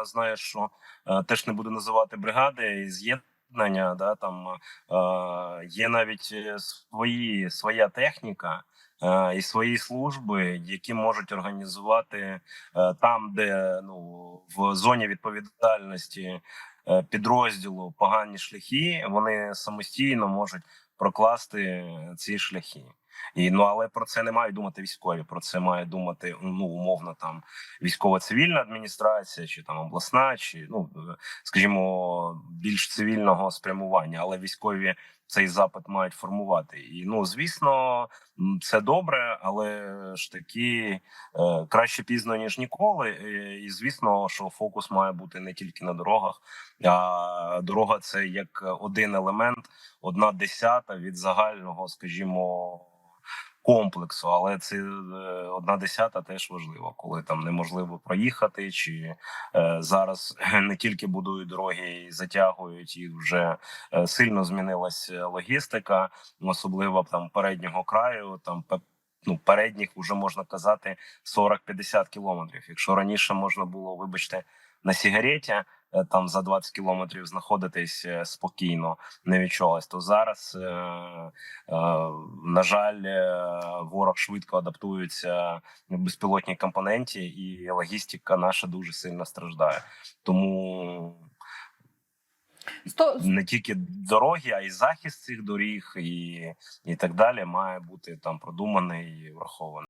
я знаю, що е, теж не буду називати бригади і з'єднання. Да, там е, є навіть е, свої своя техніка. І свої служби, які можуть організувати там, де ну в зоні відповідальності підрозділу погані шляхи, вони самостійно можуть прокласти ці шляхи. І ну але про це не мають думати військові. Про це має думати ну умовно там військово-цивільна адміністрація, чи там обласна, чи ну е, скажімо, більш цивільного спрямування, але військові цей запит мають формувати. І ну звісно, це добре, але ж таки е, краще пізно ніж ніколи. Е, І звісно, що фокус має бути не тільки на дорогах, а дорога це як один елемент, одна десята від загального, скажімо. Комплексу, але це е, одна десята теж важливо, коли там неможливо проїхати, чи е, зараз не тільки будують дороги і затягують, і вже е, сильно змінилася логістика, особливо там переднього краю, там ну, передніх вже можна казати 40-50 кілометрів. Якщо раніше можна було, вибачте, на сігареті там за 20 кілометрів знаходитись е, спокійно, не відчувалось, то зараз, е, е, на жаль, е, ворог швидко адаптується в безпілотній компоненті, і логістика наша дуже сильно страждає. Тому Сто не тільки дороги, а й захист цих доріг, і, і так далі має бути там продуманий і врахований.